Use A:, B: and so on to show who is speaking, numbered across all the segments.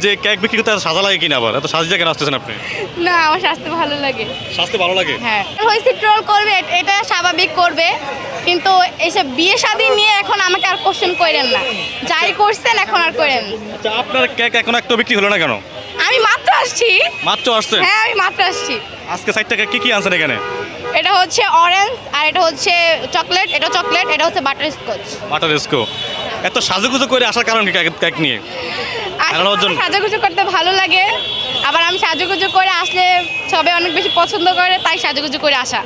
A: যে কেক বিক্রি করতে সাজা লাগে কিনা আবার? এত সাজিয়ে কেন আসতেছেন আপনি?
B: না আমার স্বাস্থ্য ভালো লাগে।
A: স্বাস্থ্য ভালো লাগে?
B: হ্যাঁ। হয়েছে ট্রোল করবে এটা স্বাভাবিক করবে কিন্তু এইসব বিয়ে শাদী নিয়ে এখন আমাকে আর কোশ্চেন করেন না। যাই করছেন এখন আর করেন।
A: আচ্ছা আপনার কেক এখন একটা বিক্রি হলো না কেন?
B: আমি মাত্র আসছি।
A: মাত্র আসছে
B: হ্যাঁ আমি মাত্র আসছি।
A: আজকে সাইডটা কেক কি কি আনছেন এখানে?
B: এটা হচ্ছে অরেঞ্জ আর এটা হচ্ছে চকলেট এটা চকলেট এটা হচ্ছে বাটার স্কচ
A: বাটার এসকো এত সাজুগুজু করে আসার কারণ কি কেক নিয়ে?
B: সাজাগুজু করতে ভালো লাগে। আবার আমি সাজুগুজু করে আসলে সবাই অনেক বেশি পছন্দ করে তাই সাজুগুজু করে আসা।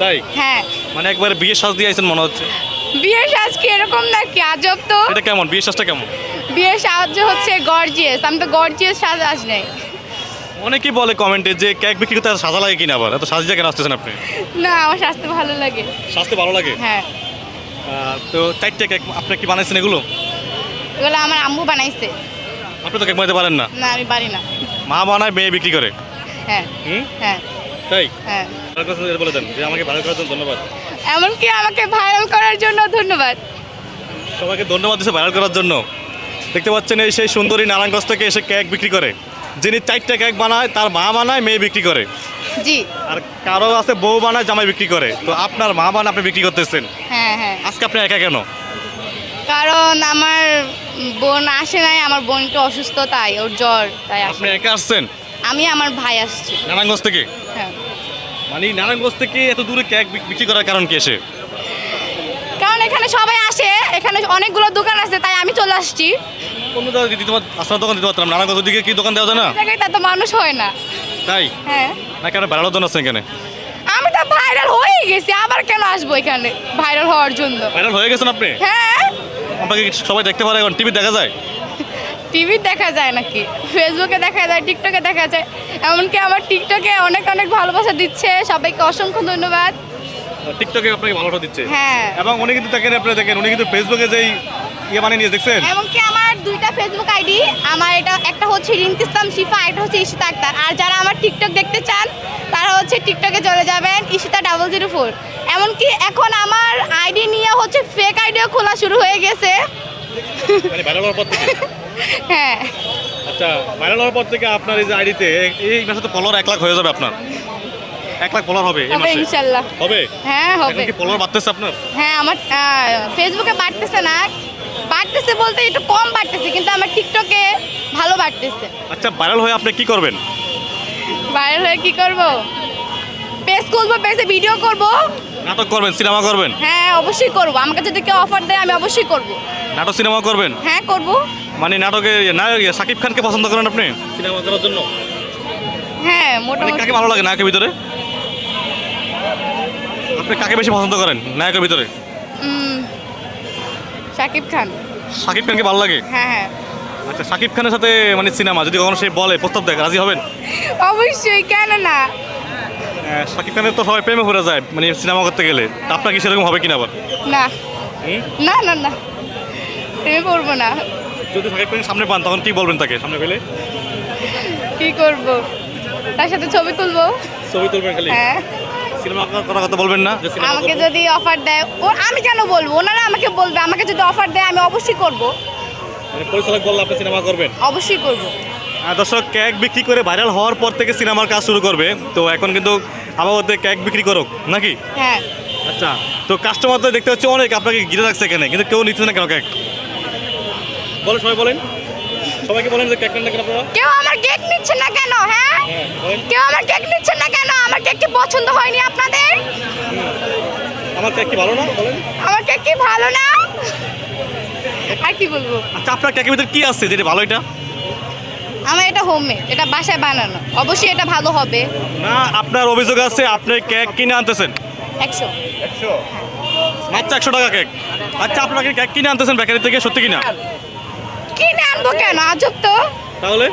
A: তাই?
B: হ্যাঁ।
A: মানে একবার বিয়ে সাজ দিয়ে আইছেন মনে হচ্ছে?
B: বিয়ের সাজ কি এরকম নাকি আজব তো।
A: এটা কেমন? বিয়ে সাজটা কেমন?
B: বিয়ের সাহায্য হচ্ছে গর্জিয়াস আমি তো গর্জিয়াস সাজ আজ নেই।
A: অনেকেই বলে কমেন্টে যে কেক বিক্রি করতে সাজা লাগে কিনা আবার এত সাজিয়ে কেন আসতেছেন আপনি?
B: না আমার সাজতে ভালো লাগে।
A: সাজতে ভালো লাগে?
B: হ্যাঁ।
A: তো চারটে কেক আপনি কি বানাইছেন এগুলো?
B: এগুলো আমার আম্মু বানাইছে।
A: আপনি তো কেক বানাতে পারেন না?
B: না আমি পারি না।
A: মা বানায় মেয়ে বিক্রি করে।
B: হ্যাঁ হ্যাঁ।
A: তাই?
B: হ্যাঁ।
A: বলে দেন যে আমাকে ভালো করার জন্য ধন্যবাদ।
B: এমনকি আমাকে ভাইরাল করার জন্য ধন্যবাদ।
A: সবাইকে ধন্যবাদ দিচ্ছে ভাইরাল করার জন্য। দেখতে পাচ্ছেন এই সেই সুন্দরী নারায়ণগঞ্জ থেকে এসে কেক বিক্রি করে। যিনি চারটে কেক বানায় তার মা বানায় মেয়ে বিক্রি করে।
B: জি।
A: আর কারও আছে বউ বানায় জামাই বিক্রি করে। তো আপনার মা বানায় আপনি বিক্রি করতেছেন।
B: হ্যাঁ হ্যাঁ।
A: আজকে আপনি একা কেন?
B: কারণ আমার বোন আসে নাই আমার বোন একটু অসুস্থ তাই ওর জ্বর তাই আসে
A: আপনি একা আসছেন?
B: আমি আমার ভাই আসছি।
A: নারায়ণগঞ্জ থেকে?
B: হ্যাঁ।
A: মানে নারায়ণগঞ্জ থেকে এত দূরে কেক বিক- বিক্রি করার কারণ কি এসে?
B: কারণ এখানে সবাই আসে এখানে অনেকগুলো দোকান আছে তাই আমি চলে আসছি।
A: জায়গায় দিতে পার আপনার দোকান দিতে পারতাম নারায়ণগঞ্জের দিকে কি দোকান দেওয়া যায় না?
B: জায়গায় তো মানুষ হয় না।
A: তাই?
B: হ্যাঁ।
A: না কেন বেড়ানোর জন্য আসছেন এখানে?
B: আমি তো ভাইরাল হয়ে গেছি আবার কেন আসব এখানে? ভাইরাল হওয়ার জন্য।
A: ভাইরাল হয়ে গেছেন আপনি?
B: হ্যাঁ।
A: আপনাকে সবাই দেখতে পারে এখন? টিভি দেখা যায়?
B: টিভি দেখা যায় নাকি? ফেসবুকে দেখা যায় টিকটকে দেখা যায়। এমনকি আমার টিকটকে অনেক অনেক ভালোবাসা দিচ্ছে। সবাইকে অসংখ্য ধন্যবাদ।
A: টিকটকে আপনাকে ভালোবাসা দিচ্ছে?
B: হ্যাঁ।
A: এবং উনি কিন্তু দেখেন আপনারা দেখেন উনি কিন্তু ফেসবুকে যেই ইয়ে বানিয়ে নিয়ে দেখছেন?
B: এমনকি আমার দুইটা ফেসবুক আইডি আমার এটা একটা হচ্ছে রিঙ্কি ইসলাম শিফা একটা হচ্ছে ইশিতা আক্তার। আর যারা আমার টিকটক দেখতে চান তারা হচ্ছে টিকটকে চলে যাবেন ইশিতা ডাবল জিরো ফোর এমনকি এখন আমার আইডি নিয়ে হচ্ছে ফেক আইডিও খোলা শুরু হয়ে গেছে।
A: মানে ভাইরাল হওয়ার পর থেকে?
B: হ্যাঁ।
A: আচ্ছা ভাইরাল হওয়ার পর থেকে আপনার এই যে আইডিতে এই মাসে তো ফলোয়ার এক লাখ হয়ে যাবে আপনার। এক লাখ ফলোয়ার হবে এই
B: হবে
A: মাসে।
B: ইনশাল্লাহ।
A: হবে?
B: হ্যাঁ
A: এখন
B: হবে।
A: কি ফলোয়ার বাড়তেছে আপনার?
B: হ্যাঁ আমার আহ, ফেসবুকে বাড়তেছে না। বাড়তেছে বলতে একটু কম বাড়তেছে কিন্তু আমার টিকটকে ভালো বাড়তেছে।
A: আচ্ছা ভাইরাল হয়ে আপনি কি করবেন?
B: ভাইরাল হয়ে কি করব? পেজ খুলবো পেজে ভিডিও করব।
A: নাটক করবেন সিনেমা করবেন?
B: হ্যাঁ অবশ্যই করব। আমাকে যদি কেউ অফার দেয় আমি অবশ্যই করব।
A: নাটক সিনেমা করবেন?
B: হ্যাঁ করব।
A: মানে নাটকে নায়ক সাকিব খানকে পছন্দ করেন আপনি? সিনেমা করার জন্য?
B: হ্যাঁ
A: মানে
B: মোটামুটি।
A: কাকে ভালো লাগে নায়কের ভিতরে? আপনি কাকে বেশি পছন্দ করেন নায়কের ভিতরে?
B: শাকিব খান।
A: সাকিব খানকে ভালো লাগে?
B: হ্যাঁ হ্যাঁ।
A: আচ্ছা সাকিব খানের সাথে মানে সিনেমা যদি কখনো সে বলে প্রস্তাব দেয় রাজি হবেন?
B: অবশ্যই কেন না?
A: আহ, সাকিব খানের তো সবাই প্রেমে ঘুরে যায় মানে সিনেমা করতে গেলে। আপনার কি সেরকম হবে কিনা আবার?
B: না? না না না। প্রেমে পড়ব না।
A: যদি সাকিব খানের সামনে পান তখন কি বলবেন তাকে সামনে পেলে?
B: কি করব? তার সাথে ছবি তুলবো।
A: ছবি তুলবেন খালি?
B: হ্যাঁ।
A: সিনেমা করার কথা বলবেন না?
B: আমাকে যদি অফার দেয় ও আমি কেন বলব? ওনারা আমাকে বলবে আমাকে যদি অফার দেয় আমি অবশ্যই করব।
A: মানে পরিচালক বললে আপনি সিনেমা করবেন?
B: অবশ্যই করব।
A: দর্শক কেক বিক্রি করে ভাইরাল হওয়ার পর থেকে সিনেমার কাজ শুরু করবে। তো এখন কিন্তু আবহাওয়াতে কেক বিক্রি করুক নাকি?
B: হ্যাঁ।
A: আচ্ছা তো কাস্টমার তো দেখতে হচ্ছে অনেক আপনাকে ঘিরে রাখছে এখানে কিন্তু কেউ নিচ্ছে না কেন কেক? বলেন সবাই বলেন। সবাইকে বলেন যে কেক নেন কেন আপনারা।
B: কেউ আমার কেক নিচ্ছে না কেন হ্যাঁ?
A: হ্যাঁ
B: কেউ আমার কেক নিচ্ছে না কেন? আমার কেক কি পছন্দ হয়নি আপনাদের?
A: আমার কেক কি ভালো না? বলেন।
B: আমার কেক কি ভালো না? আর কি বলব?
A: আচ্ছা আপনার কেকের ভিতরে কি আছে যেটা ভালো এটা?
B: আমার এটা হোমমেড এটা বাসায় বানানো। অবশ্যই এটা ভালো হবে।
A: না আপনার অভিযোগ আছে আপনি কেক কিনে আনতেছেন।
B: একশো।
A: মাত্র একশো টাকা কেক আচ্ছা আপনাকে কেক কিনে আনতেছেন বেকারি থেকে সত্যি কিনা?
B: কিনে আনব কেন? আজব তো।
A: তাহলে?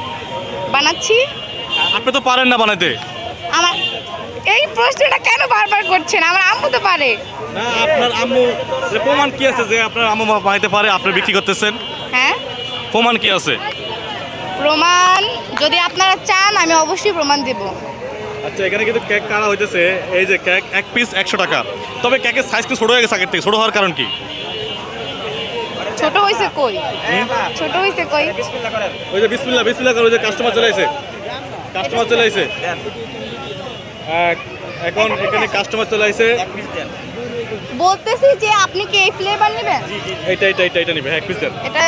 B: বানাচ্ছি।
A: আপনি তো পারেন না বানাইতে।
B: আমার এই প্রশ্নটা কেন বারবার করছেন? আমার আম্মু তো পারে।
A: না আপনার আম্মু যে প্রমাণ কি আছে যে আপনার আম্মু বানাইতে পারে আপনি বিক্রি করতেছেন?
B: হ্যাঁ?
A: প্রমাণ কি আছে?
B: প্রমাণ যদি আপনারা চান আমি অবশ্যই প্রমাণ দেব।
A: আচ্ছা এখানে কিন্তু কেক কাটা হইতেছে। এই যে কেক এক পিস একশো টাকা। তবে কেকের সাইজ তো ছোটো হয়ে গেছে আগের থেকে। ছোটো হওয়ার কারণ কি?
B: ছোট হইছে কই? ছোট হইছে কই?
A: ওই যে বিসমিল্লা বিসমিল্লা করো ওই যে কাস্টমার চলে আসে কাস্টমার চলে আসে এখন এখানে কাস্টমার চলে আসে
B: বলতেছি যে আপনি কি এই ফ্লেভার নেবেন?
A: এইটা এইটা এইটা এইটা নিবে এক পিস দেন।
B: এটা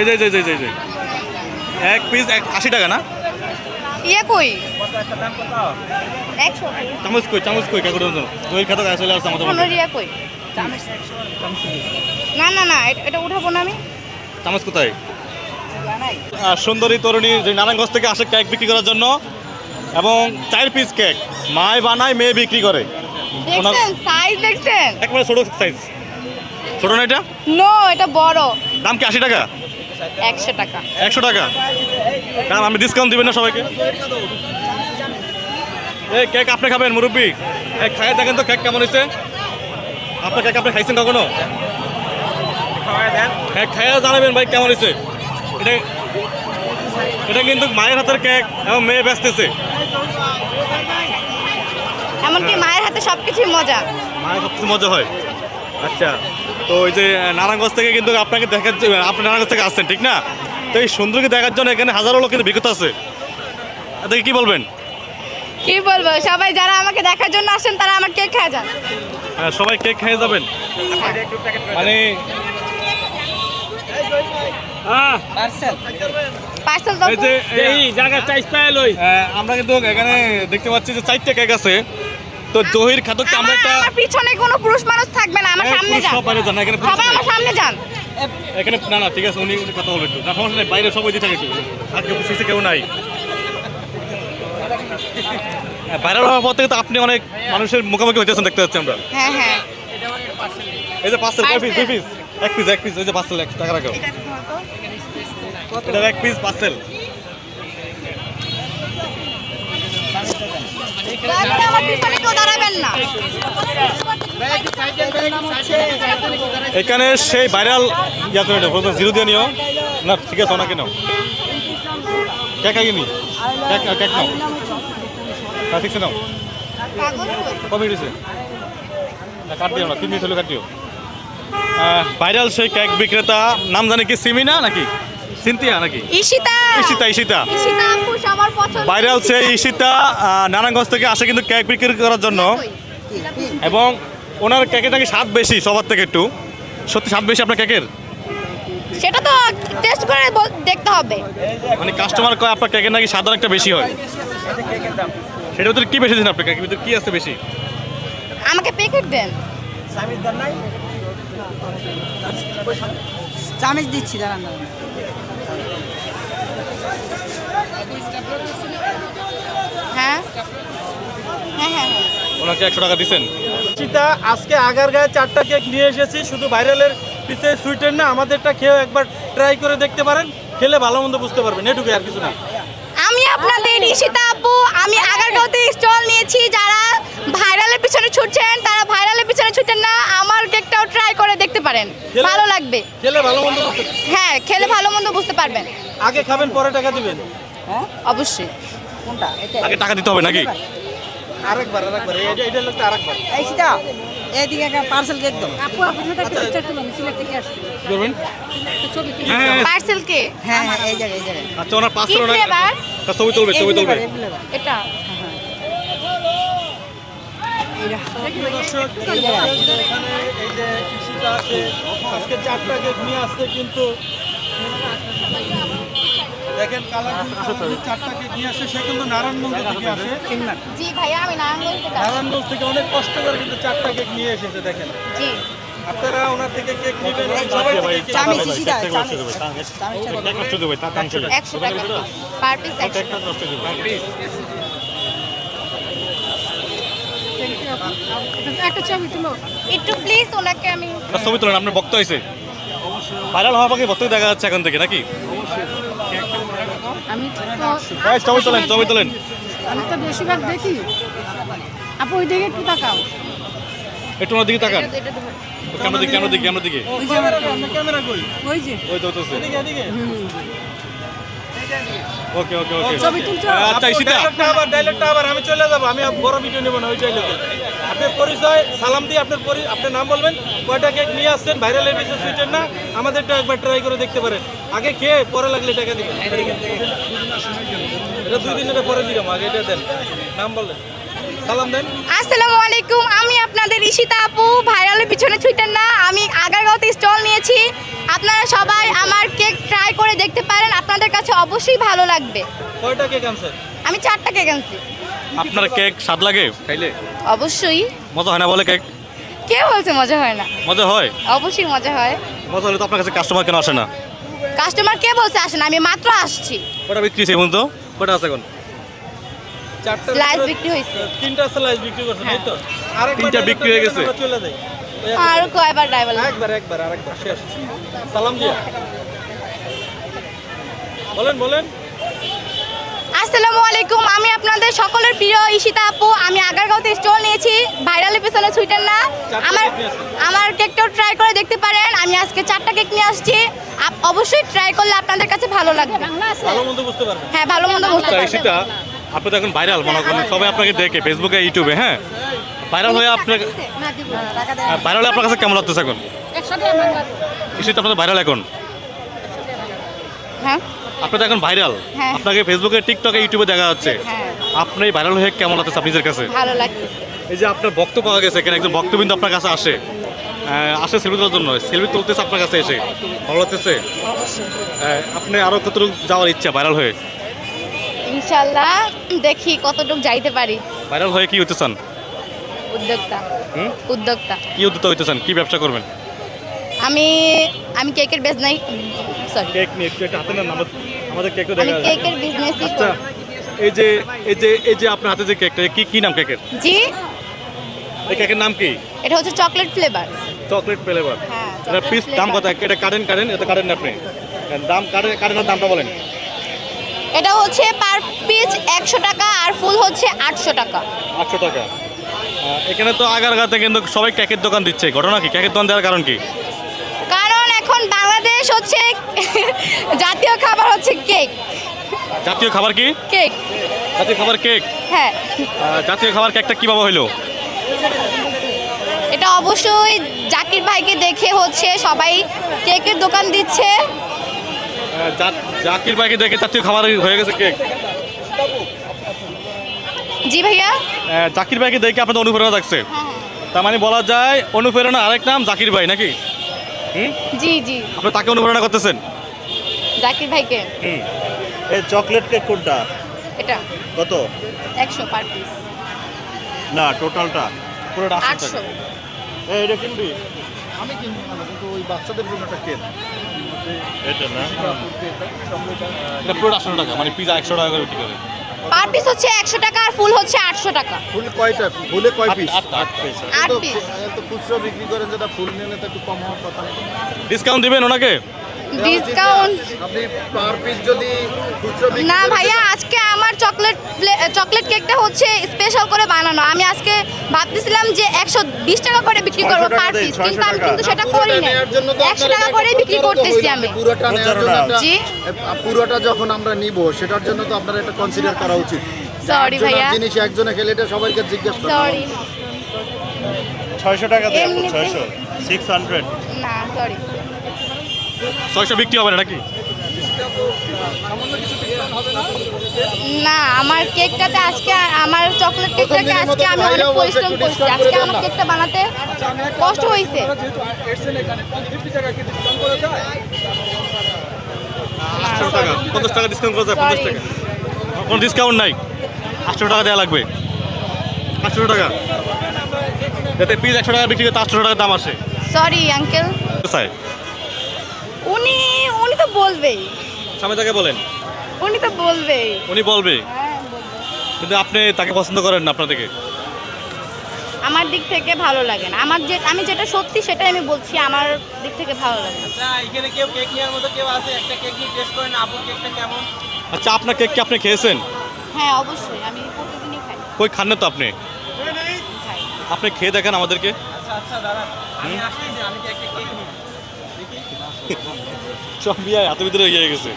A: এই যে এই যে, এই যে। এক পিস এক আশি টাকা না?
B: ইয়ে কই?
A: চামচ কই চামচ কই কাকুর দই খাতা চলে আসছে আমাদের
B: কই? না না না এটা- উঠাবো না আমি।
A: চামচ কোথায়? সুন্দরী তরুণী যে নারায়ণগঞ্জ থেকে আসে কেক বিক্রি করার জন্য এবং চার পিস কেক মায় বানায় মেয়ে বিক্রি করে।
B: সাইজ দেখছেন?
A: একবারে ছোট সাইজ ছোট না এটা?
B: নো এটা বড়।
A: দাম কি আশি টাকা?
B: একশো টাকা।
A: একশো টাকা? কারণ আমি ডিসকাউন্ট দিবেন না সবাইকে। এই কেক আপনি খাবেন মুরব্বী। এই খাইয়ে দেখেন তো কেক কেমন হয়েছে আপনার কেক আপনি খাইছেন কখনো? হ্যাঁ খাইয়া জানাবেন ভাই কেমন হয়েছে। এটা এটা কিন্তু মায়ের হাতের কেক এবং মেয়ে বেচতেছে।
B: এমনকি মায়ের হাতে সব কিছুই মজা।
A: মায়ের সবচেয়ে মজা হয়। আচ্ছা তো ওই যে নারায়ণগঞ্জ থেকে কিন্তু আপনাকে দেখার জন্য- আপনি নারায়ণগঞ্জ থেকে আসছেন ঠিক না? তো এই সুন্দরকে দেখার জন্য এখানে হাজারো লোক কিন্তু বিগত আছে। এটাকে কি বলবেন?
B: কি বলব সবাই যারা আমাকে দেখার জন্য আসেন তারা আমার কেক খেয়ে যান।
A: হ্যাঁ, সবাই কেক খেয়ে যাবেন। মানে
B: পার্সেল
A: এই যে
C: এই জায়গা চাইজ পায় লই
A: আহ, আমরা কিন্তু এখানে দেখতে পাচ্ছি যে চারটে কেক আছে। তো জহির খাদককে আমরা একটা
B: আমার পিছনে কোনো পুরুষ মানুষ থাকবে না আমার
A: হ্যাঁ,
B: সামনে যান।
A: সব বাইরে যান, এখানে
B: সবাই আমার সামনে যান।
A: এখানে না না ঠিক আছে উনি উনি কথা বলবেন না সমস্যা নেই বাইরে সবাই দিয়ে থাকে কেউ সিসি কেউ নাই। হ্যাঁ, ভাইরাল হওয়ার পর থেকে তো আপনি অনেক মানুষের মুখোমুখি হইতেছেন দেখতে পাচ্ছি আমরা।
B: হ্যাঁ হ্যাঁ।
A: এই যে পার্সেল কয় পিস দুই পিস এক পিস এক পিস ওই যে পার্সেল এক টাকা রাখো। এটা এক পিস পার্সেল এখানে সেই ভাইরাল ইয়া করে নেব জিরো দিয়ে নিও। না ঠিক আছে ওনাকে নাও। কেক আগে নি কেক কেক নাও। ঠিক আছে নাও? কবে উঠেছে না কাট দিও না তিন মিনিট হলে কাট দিও। ভাইরাল সেই কেক বিক্রেতা নাম জানে কি সিমিনা নাকি? সিনতিয়া নাকি?
B: ঈশিতা।
A: ঈশিতা ঈশিতা।
B: ঈশিতা আপু সবার পছন্দ।
A: ভাইরাল সেই ঈশিতা নারায়ণগঞ্জ থেকে আসে কিন্তু কেক বিক্রি করার জন্য। এবং ওনার কেকের নাকি স্বাদ বেশি সবার থেকে একটু। সত্যি স্বাদ বেশি আপনার কেকের?
B: সেটা তো টেস্ট করে দেখতে হবে।
A: মানে কাস্টমার কয় আপনার কেকের নাকি স্বাদ অনেকটা বেশি হয়? সেটার ভিতরে কি বেশি দিন আপনার কেকের ভিতরে কি আছে বেশি?
B: আমাকে প্যাকেট দেন।
D: চামিচ দিচ্ছি দাঁড়ান দাঁড়ান।
B: হ্যাঁ? হ্যাঁ হ্যাঁ হ্যাঁ।
A: ওনাকে একশো টাকা দিচ্ছেন
C: চিতা আজকে আগার গায়ে চারটা কেক নিয়ে এসেছি। শুধু ভাইরালের পিছে সুইটের না আমাদেরটা খেয়েও একবার ট্রাই করে দেখতে পারেন। খেলে ভালো মন্দ বুঝতে পারবেন। এটুকু আর কিছু না।
B: আমি আপনাদের ঈশিতা আপু আমি আগারগাঁওতে স্টল নিয়েছি। যারা ভাইরালের পিছনে ছুটছেন তারা ভাইরালের পিছনে ছুটছেন না আমার কেকটাও ট্রাই করে দেখতে পারেন। ভালো লাগবে।
C: খেলে ভালো মন্দ
B: হ্যাঁ খেলে ভালো মন্দ বুঝতে পারবেন।
C: আগে খাবেন পরে টাকা দিবেন।
D: হ্যাঁ?
B: অবশ্যই।
D: কোনটা? এটা
A: আগে টাকা দিতে হবে নাকি?
C: আরেকবার। আরেকবার এটা এটা লোকটা আরেকবার।
D: এই সেটা। এইদিকে একটা পার্সেল কেক দাও
E: আপু আপনার একটা পিকচার তুলুন সিলেট থেকে আসছি।
A: কি করবেন
E: একটা ছবি তুলি
A: হ্যাঁ হ্যাঁ,
B: পার্সেল কে?
D: হ্যাঁ হ্যাঁ এই জায়গায় এই জায়গায়।
A: আচ্ছা ওনার ছবি তুলবে ছবি তুলবে।
B: এটা।
C: দর্শক এই যে এই আছে আজকে চারটা কেক নিয়ে আসছে কিন্তু দেখেন কালার চারটা কেক নিয়ে আসছে সে কিন্তু নারায়ণগঞ্জ থেকে আসে।
B: জি ভাইয়া আমি নারায়ণগঞ্জ থেকে
C: নারায়ণগঞ্জ থেকে অনেক কষ্ট করে কিন্তু চারটা কেক নিয়ে এসেছে দেখেন।
B: জি।
C: আপনারা ওনার থেকে কেক নেবেন সবাই থেকে কেক
B: পার পিস একশো
A: কেক নষ্ট হয়ে যাবে।
E: একটা ছবি তুলো।
B: একটু প্লিজ ওনাকে আমি
A: ছবি তোলেন আপনার বক্ত হয়েছে। ভাইরাল হওয়ার পক্ষে বক্তব্য দেখা যাচ্ছে এখন থেকে নাকি?
E: আমি তো
A: ছবি তোলেন ছবি তোলেন
E: আমি তো বেশিরভাগ দেখি। আপু ওই দিকে একটু তাকাও।
A: একটু ওনার দিকে তাকান। ক্যামেরা দিকে ক্যামেরা দিকে ক্যামেরা দিকে।
E: ওই যে
C: ক্যামেরা ক্যামেরা কই
E: ওই যে।
A: ওই তো ওই তো, ওই তো।
C: এদিকে এদিকে
A: ওকে ওকে ওকে? আচ্ছা ঈশিতা।
F: আবার ডায়লগটা আবার আমি চলে যাব আমি বড় ভিডিও নেব না ওই ডায়লগে আপনার পরিচয় সালাম দিয়ে আপনার পরি- আপনার নাম বলবেন। কয়টা কেক নিয়ে আসছেন? বিশেষ সুইটের না? আমাদেরটা একবার ট্রাই করে দেখতে পারেন। আগে খেয়ে পরে লাগলে টাকা দিবেন। এটা দুই দিনের পরে দিলাম আগে এটা দেন। নাম বললেন। সালাম দেন।
B: আসসালামু আলাইকুম আমি আপনাদের ঈশিতা আপু ভাইরালের পিছনে ছুটেন না আমি আগারগাঁওতে স্টল নিয়েছি। আপনারা সবাই আমার কেক ট্রাই করে দেখতে পারেন আপনাদের কাছে অবশ্যই ভালো লাগবে।
F: কয়টা কেক আনছেন?
B: আমি চারটা কেক আনছি।
A: আপনার কেক স্বাদ লাগে খাইলে?
B: অবশ্যই।
A: মজা হয় না বলে কেক
B: কে বলছে মজা হয় না?
A: মজা হয়?
B: অবশ্যই মজা হয়।
A: মজা হলে তো আপনার কাছে কাস্টমার কেন আসে না?
B: কাস্টমার কে বলছে আসেন আমি মাত্র আসছি।
A: কটা বিক্রি হয়েছে বলুন তো কটা আছে এখন?
F: চারটা
B: স্লাইস বিক্রি হয়েছে।
F: তিনটা স্লাইস বিক্রি করছেন এই তো? আরেকবার
A: তিনটা বিক্রি হয়ে গেছে।
F: চলে যাই।
B: আর কয়বার ড্রাইভার
F: একবার একবার আরেকবার শেষ। সালাম দিয়া বলেন বলেন।
B: আসসালামু আলাইকুম আমি আপনাদের সকলের প্রিয় ঈশিতা আপু। আমি আগারগাঁওতে স্টল নিয়েছি ভাইরালের পেছনে ছুটেন না। আমার। আমার কেকটাও ট্রাই করে দেখতে পারেন। আমি আজকে চারটা কেক নিয়ে আসছি। আপ- অবশ্যই ট্রাই করলে আপনাদের কাছে ভালো লাগবে।
F: ভালো মন্দ বুঝতে পারবেন।
B: হ্যাঁ ভালো মন্দ বুঝতে পারবেন।
A: ঈশিতা আপনি তো এখন ভাইরাল মনে করেন সবাই আপনাকে দেখে ফেসবুকে ইউটিউবে হ্যাঁ? ভাইরাল হয়ে
E: দিব
A: ভাইরাল হয়ে আপনার কাছে কেমন লাগতেছে এখন?
E: বাংলা
A: ঈশিতা আপনার ভাইরাল এখন।
B: হ্যাঁ।
A: আপনি তো এখন ভাইরাল
B: হ্যাঁ।
A: আপনাকে ফেসবুকে টিকটকে ইউটিউবে দেখা যাচ্ছে।
B: হ্যাঁ।
A: আপনি ভাইরাল হয়ে কেমন লাগতেছে আপনাদের কাছে? এই যে আপনার ভক্ত পাওয়া গেছে এখানে একজন ভক্তবিন্দু আপনার কাছে আসে। আসে সেলফি তোলার জন্য। সেলফি তুলতেছে আপনার কাছে এসে। ভালো লাগতেছে? আপনি আরও কতটুকু যাওয়ার ইচ্ছা ভাইরাল হয়ে?
B: ইনশাল্লাহ দেখি কতটুকু যাইতে পারি।
A: ভাইরাল হয়ে কি হতে চান
B: উদ্যোক্তা।
A: হুম?
B: উদ্যোক্তা।
A: কি উদ্যোক্তা হইতে চান কি ব্যবসা করবেন?
B: আমি আমি কেকের বিজনেস সরি
A: কেক নিয়ে একটু একটা হাতে নেন আমাদের আমাদের কেক তো
B: আমি
A: দেখা
B: কেকের বিজনেসই
A: আচ্ছা এই যে এই যে এই যে আপনার হাতে যে কেকটা কি কি নাম কেকের?
B: জি।
A: এই কেকের নাম কি?
B: এটা হচ্ছে চকলেট ফ্লেভার
A: চকলেট ফ্লেভার
B: হ্যাঁ
A: এটা
B: chocolate
A: পিস দাম
B: flavor।
A: কত? এটা কাটেন কাটেন এটা কাটেন না আপনি দাম কাটেন কাটেনের দামটা বলেন।
B: এটা হচ্ছে পার পিস একশো টাকা আর ফুল হচ্ছে আটশো টাকা।
A: আটশো টাকা। এখানে তো আগারগাতে কিন্তু সবাই কেকের দোকান দিচ্ছে। ঘটনা কি? কেকের দোকান দেওয়ার কারণ কি?
B: কারণ এখন বাংলাদেশ হচ্ছে জাতীয় খাবার হচ্ছে কেক।
A: জাতীয় খাবার কি?
B: কেক।
A: জাতীয় খাবার কেক?
B: হ্যাঁ।
A: জাতীয় খাবার কেকটা কীভাবে হইল?
B: এটা অবশ্যই জাকির ভাইকে দেখে হচ্ছে সবাই কেকের দোকান দিচ্ছে।
A: জাকির ভাইকে দেখে জাতীয় খাবার হয়ে গেছে কেক।
B: জি ভাইয়া?
A: জাকির ভাইকে দেখে আপনাদের অনুপ্রেরণা থাকছে। তার মানে বলা যায় অনুপ্রেরণা আরেক নাম জাকির ভাই নাকি? হুম?
B: জি জি।
A: আপনি তাকে অনুপ্রেরণা করতেছেন?
B: জাকির ভাইকে।
G: এই চকলেট কেক কোনটা?
B: এটা।
G: কত?
B: একশো পার পিস।
G: না টোটালটা।
A: পুরোটা আটশো
B: আটশো।
A: টাকা
G: এই এটা কিনবি?
H: আমি কিনবো না কিন্তু ওই বাচ্চাদের জন্য একটা কেন
G: এটা না?
A: এটা পুরোটা আটশো টাকা মানে পিজা একশো টাকা করে বিক্রি করে।
B: পার পিস হচ্ছে একশো টাকা আর ফুল হচ্ছে আটশো টাকা।
H: ফুল কয়টা? ফুলে কয় পিস
A: আট আট পিস
H: 8
B: পিস
H: তো খুচরো বিক্রি করেন যেটা ফুল নিলে তো একটু কম হওয়ার কথা
A: ডিসকাউন্ট দিবেন ওনাকে?
B: ডিসকাউন্ট
H: আপনি পার পিস যদি
B: না ভাইয়া আজকে আমার চকলেট চকলেট কেকটা হচ্ছে স্পেশাল করে বানানো। আমি আজকে ভাবতেছিলাম যে একশো বিশ টাকা করে বিক্রি করব
G: 600
B: পার পিস কিন্তু আমি কিন্তু সেটা করি না একশো টাকা করে বিক্রি করতেছি আমি।
H: পুরোটা
B: জি।
H: পুরোটা যখন আমরা নিব সেটার জন্য তো আপনার এটা কনসিডার করা উচিত।
B: সরি ভাইয়া।
H: জিনিস একজনে খেলে এটা সবাইকে জিজ্ঞেস করতে।
B: সরি
G: ছয়শো টাকা দেয়
B: এমনিতে-
G: ছয়শো। সিক্স হান্ড্রেড
B: না সরি
A: ছয়শো বিক্রি হবে না নাকি?
B: না আমার কেকটাতে আজকে আমার চকলেট কেকটাকে আজকে আমি অনেক পরিশ্রম করছি। আজকে আমার কেকটা বানাতে কষ্ট হয়েছে।
A: আটশো টাকা পঞ্চাশ টাকা ডিসকাউন্ট করা যায় পঞ্চাশ টাকা। কোনো ডিসকাউন্ট নাই। আটশো টাকা দেওয়া লাগবে। আটশো টাকা। যাতে পিস একশো টাকা বিক্রি করতে আটশো টাকা দাম আসে।
B: সরি আঙ্কেল
A: কোথায়
B: উনি উনি তো বলবেই।
A: সামনে তাকে বলেন।
B: উনি তো বলবেই।
A: উনি বলবে
B: হ্যাঁ, বলবে।
A: কিন্তু আপনি তাকে পছন্দ করেন না আপনার থেকে
B: আমার দিক থেকে ভালো লাগে না। আমার যে আমি যেটা সত্যি সেটাই আমি বলছি আমার দিক থেকে ভালো লাগে না।
F: আচ্ছা এখানে কেউ কেক নেওয়ার মতো কেউ আছে? একটা কেক নিয়ে টেস্ট করেন আপুর কেকটা কেমন?
A: আচ্ছা আপনার কেক কি আপনি খেয়েছেন?
B: হ্যাঁ অবশ্যই। আমি প্রতিদিনই খাই।
A: কই খান না তো আপনি?
B: খাই।
A: আপনি খেয়ে দেখেন আমাদেরকে।
F: আচ্ছা আচ্ছা দাঁড়ান। আমি আসতেছি আমি কি একটা কেক নিই।
A: সব বিয়ে হাতের ভিতরে ইয়ে গেছে।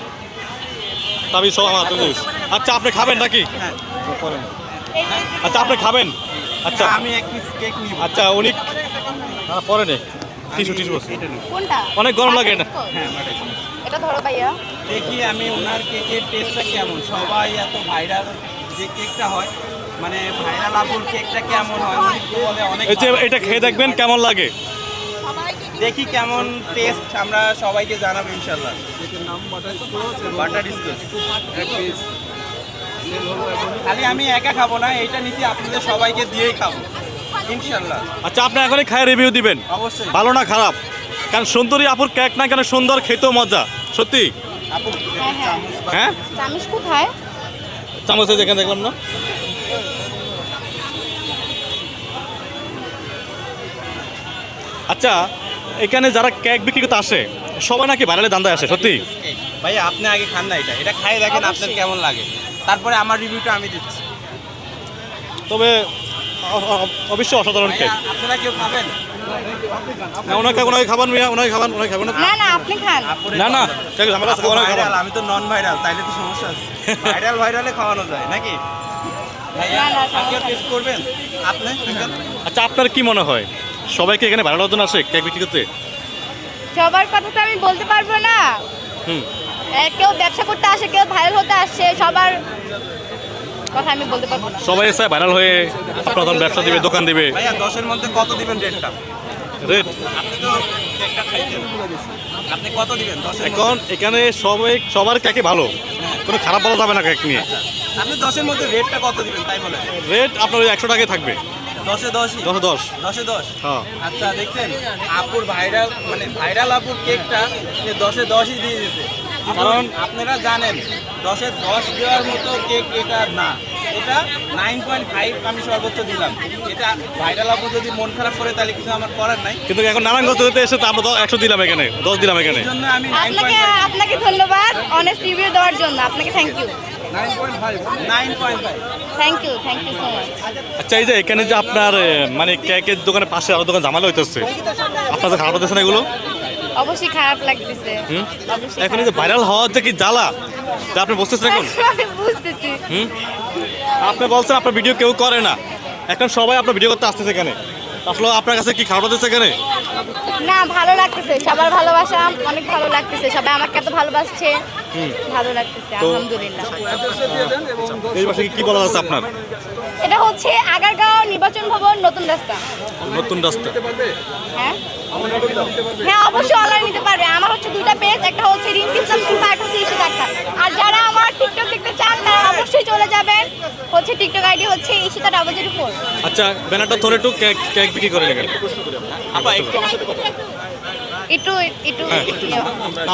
A: তাবি সব আমার। আচ্ছা আপনি খাবেন নাকি? আচ্ছা আপনি খাবেন? আচ্ছা।
F: আমি এক পিস কেক নিব।
A: আচ্ছা উনি না পরে নে। টিসু টিসু
B: কোনটা?
A: অনেক গরম লাগে এটা।
F: হ্যাঁ
B: এটা ধরো ভাইয়া।
F: দেখি আমি ওনার কেকের টেস্টটা কেমন। সবাই এত ভাইরাল যে কেকটা হয় মানে ভাইরাল আপুর কেকটা কেমন হয় উনি বলে অনেক
A: এই এটা খেয়ে দেখবেন কেমন লাগে।
F: দেখি কেমন টেস্ট আমরা সবাইকে জানাব ইনশাল্লাহ বাটার খালি আমি একা খাব না এটা নিচে আপনাদের সবাইকে দিয়েই খাব ইনশাল্লাহ
A: আচ্ছা আপনি এখনই খায় রিভিউ দিবেন।
F: অবশ্যই।
A: ভালো না খারাপ? কারণ সুন্দরী আপুর কেক না কেন সুন্দর খেতেও মজা। সত্যি?
F: আপু
B: হ্যাঁ? চামিচ কোথায়?
A: চামচে যেখানে দেখলাম না। আচ্ছা এখানে যারা কেক বিক্রি করতে আসে সবাই নাকি ভাইরালে দান্দায় আসে সত্যি?
F: ভাই আপনি আগে খান না এটা। এটা খাই দেখেন আপনার কেমন লাগে। তারপরে আমার রিভিউটা আমি দিচ্ছি।
A: তবে অবশ্যই অসাধারণ কেক।
F: আপনারা কেউ খাবেন?
A: না, ওনাকে ওনাকে খাবান মিয়া ওনাকে খাবান ওনাকে খাবেন
B: না না আপনি খান।
A: না না
F: খাওয়ানো।
A: ঠিক আছে আমার কাছে
F: আপু
A: ওনাকে
F: ভাইরাল আমি তো নন ভাইরাল তাইলে তো সমস্যা আছে। ভাইরাল ভাইরালে খাওয়ানো যায় নাকি? ভাইয়া টেস্ট করবেন? আপনি
A: আচ্ছা আপনার কি মনে হয়? সবাইকে এখানে ভাইরাল জন্য আসে কেক বিক্রি করতে?
B: সবার কথা তো আমি বলতে পারব না।
A: হুম।
B: কেউ ব্যবসা করতে আসে কেউ ভাইরাল হতে আসছে সবার কথা আমি বলতে পারব না।
A: সবাই এসে ভাইরাল হয়ে আপনার তখন ব্যবসা দিবে দোকান দিবে।
F: ভাইয়া দশের মধ্যে কত দিবেন রেটটা
A: রেট
F: আপনি তো কেকটা খাইছেন। আপনি কত দিবেন দশের মধ্যে?
A: এখন এখানে সবাই সবার কেকে ভালো। কোনো খারাপ বলা যাবে না কেক নিয়ে।
F: আপনি দশের মধ্যে রেটটা কত দিবেন তাই বলে
A: রেট আপনার ওই একশো টাকায় থাকবে।
F: দশে দশই
A: দশ দশ।
F: দশে দশ?
A: হ্যাঁ।
F: আচ্ছা দেখছেন আপুর ভাইরাল মানে ভাইরাল আপুর কেকটা সে দশে দশই দিয়ে দিয়েছে। কারণ আপনারা জানেন দশে দশ দেওয়ার মতো কেক এটা না। এটা নাইন পয়েন্ট ফাইভ আমি সর্বোচ্চ দিলাম। এটা ভাইরাল আপু যদি মন খারাপ করে তাহলে কিছু আমার করার নাই।
A: কিন্তু এখন নারায়ণগঞ্জ হতে এসে তো আমরা একশো দিলাম এখানে দশ দিলাম এখানে।
F: এই আমি নাইন
B: আপনাকে
F: পয়েন্ট
B: আপনাকে ধন্যবাদ অনেস্ট রিভিউ দেওয়ার জন্য। আপনাকে thank you thank you thank you so much
A: আচ্ছা এই যে এখানে যে আপনার মানে কেকের দোকানের পাশে আরও দোকান জামালা হইতেছে আপনার যে খারাপ হতেছে না এগুলো?
B: অবশ্যই খারাপ লাগতেছে।
A: হুম? এখন এই যে ভাইরাল যে কি জ্বালা তা আপনি বুঝতেছেন এখন?
B: বুঝতেছি।
A: আপনি বলছেন আপনার ভিডিও কেউ করে না। এখন সবাই আপনার ভিডিও করতে আসতেছে এখানে। আসলে আপনার কাছে কি খারাপ হতেছে এখানে?
B: না ভালো লাগতেছে। সবার ভালোবাসা অনেক ভালো লাগতেছে। সবাই আমাকে এত ভালোবাসছে। ভালো লাগতেছে আলহামদুলিল্লাহ।
A: এই পাশে কি- কি বলা আছে আপনার?
B: এটা হচ্ছে আগারগাঁও নির্বাচন ভবন নতুন রাস্তা।
A: নতুন রাস্তা।
B: হ্যাঁ? হ্যাঁ অবশ্যই অনলাইন নিতে পারবে। আমার হচ্ছে দুইটা পেজ একটা হচ্ছে রিঙ্ক শিল্পা একটা হচ্ছে ইস্যু ডাক্তার আর যারা আমার টিকটক দেখতে চান তারা অবশ্যই চলে যাবেন। হচ্ছে টিকটক আইডি হচ্ছে ইশিতা ডাবল জিরো ফোর
A: আচ্ছা ব্যানারটা ধরে একটু কেক কেক বিক্রি করেন এখানে
B: একটু একটু
A: হ্যাঁ।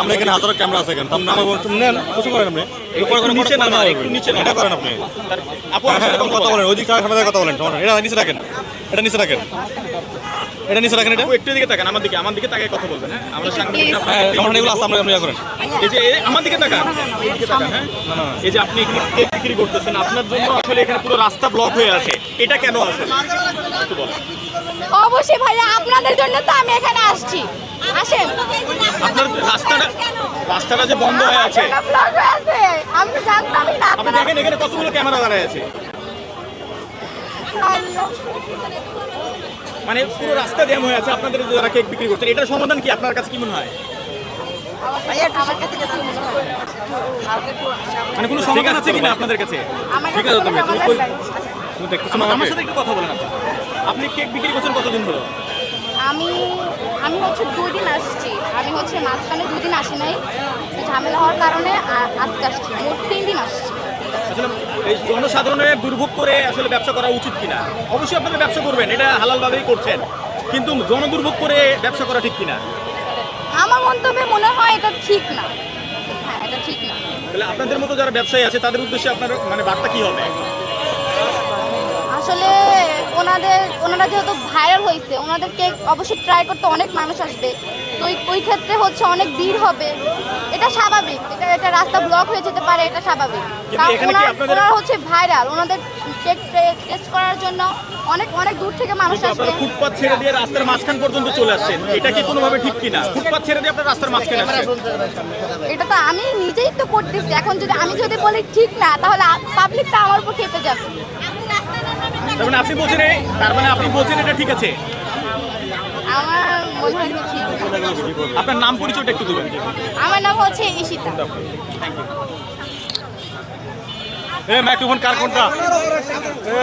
A: আমরা এখানে হাজারো ক্যামেরা আছে এখানে। আপনি আমার বলছেন নেন কিছু করেন আপনি। একটু পরে করেন,
F: নিচে নামা, একটু নিচে
A: এটা করেন আপনি।
F: আপু
A: হ্যাঁ, হ্যাঁ, কথা বলেন। ওই দিক থেকে সামনে কথা বলেন। এটা নিচে রাখেন। এটা নিচে রাখেন। এটা নিচে রাখেন এটা।
C: একটু দিকে তাকান আমার দিকে আমার দিকে তাকায় কথা বলবেন। হ্যাঁ আমরা
A: নেই, এগুলো আছে আমরা আমরা করেন।
C: এই যে আমার দিকে তাকান। হ্যাঁ। এই যে আপনি এখানে কেক বিক্রি করতেছেন আপনার জন্য আসলে এখানে পুরো রাস্তা ব্লক হয়ে আছে। এটা কেন আছে? একটু বলেন।
B: অবশ্যই ভাইয়া আপনাদের জন্য তো আমি এখানে আসছি। আসেন।
C: আপনার রাস্তাটা রাস্তাটা যে বন্ধ হয়ে আছে।
B: আমি তো জানতামই না
C: আপনি দেখেন এখানে কতগুলো ক্যামেরা দাঁড়ায় আছে। মানে পুরো রাস্তা জ্যাম হয়ে আছে আপনাদের যারা কেক বিক্রি করছেন এটার সমাধান কি? আপনার কাছে কি মনে হয়?
B: মনে
C: কোনো সমাধান আছে কিনা আপনাদের কাছে?
A: ঠিক আছে তুমি,
C: আমার সাথে একটু কথা বলেন আপনি। আপনি কেক বিক্রি করছেন কতদিন হলো
B: আমি আমি হচ্ছে দুদিন আসছি। আমি হচ্ছে মাঝখানে দুদিন আসি নাই। ঝামেলা হওয়ার কারণে আজকে আসছি মোট তিন দিন আসছি
C: এই জনসাধারণের দুর্ভোগ করে আসলে ব্যবসা করা উচিত কিনা? অবশ্যই আপনারা ব্যবসা করবেন এটা হালালভাবেই করছেন। কিন্তু জনদুর্ভোগ করে ব্যবসা করা ঠিক কিনা?
B: আমার মন্তব্যে মনে হয় এটা ঠিক না। হ্যাঁ এটা ঠিক না।
C: তাহলে আপনাদের মতো যারা ব্যবসায়ী আছে তাদের উদ্দেশ্যে আপনার মানে বার্তা কি হবে?
B: আসলে ওনাদের ওনারা যেহেতু ভাইরাল হয়েছে ওনাদেরকে অবশ্যই ট্রাই করতে অনেক মানুষ আসবে। তো ওই- ওই ক্ষেত্রে হচ্ছে অনেক ভিড় হবে। এটা স্বাভাবিক। এটা এটা রাস্তা ব্লক হয়ে যেতে পারে এটা স্বাভাবিক। কারণ ওনার- হচ্ছে ভাইরাল ওনাদের কেক টেস্ট করার জন্য অনেক অনেক দূর থেকে মানুষ আসবে।
C: আপনারা ফুটপাত ছেড়ে দিয়ে রাস্তার মাঝখান পর্যন্ত চলে আসছেন। এটা কি কোনোভাবে ঠিক কিনা? ফুটপাত ছেড়ে দিয়ে আপনার রাস্তার মাঝখানে আসছেন।
B: এটা তো আমি নিজেই তো করতেছি। এখন যদি আমি যদি বলি ঠিক না তাহলে পাবলিক তো আমার উপর খেপে যাবে।
C: তার মানে আপনি বলছেন তার মানে আপনি বলছেন এটা ঠিক আছে। আপনার নাম পরিচয়টা একটু দেবেন
B: আমার নাম হচ্ছে ঈশিতা।
A: এ মাইক্রোফোন কার কোনটা?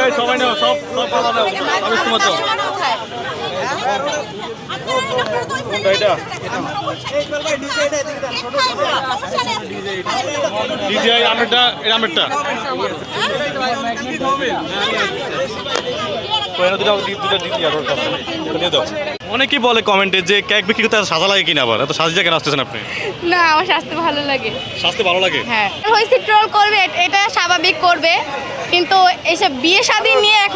A: এই সবাই নাও সব সব পালা নাও আমি তোমার তো। কোনটা এটা ডিজিআই আমেরটা আমেরটা অনেকেই বলে কমেন্টে যে কেক বিক্রি করতে সাজা লাগে কিনা আবার। এত সাজিয়ে কেন আসতেছেন আপনি?
B: না আমার স্বাস্থ্য ভালো লাগে।
A: স্বাস্থ্য ভালো লাগে?
B: হ্যাঁ। হয়েছে ট্রোল করবে এটা স্বাভাবিক করবে। কিন্তু এইসব বিয়ে শাদী নিয়ে এখন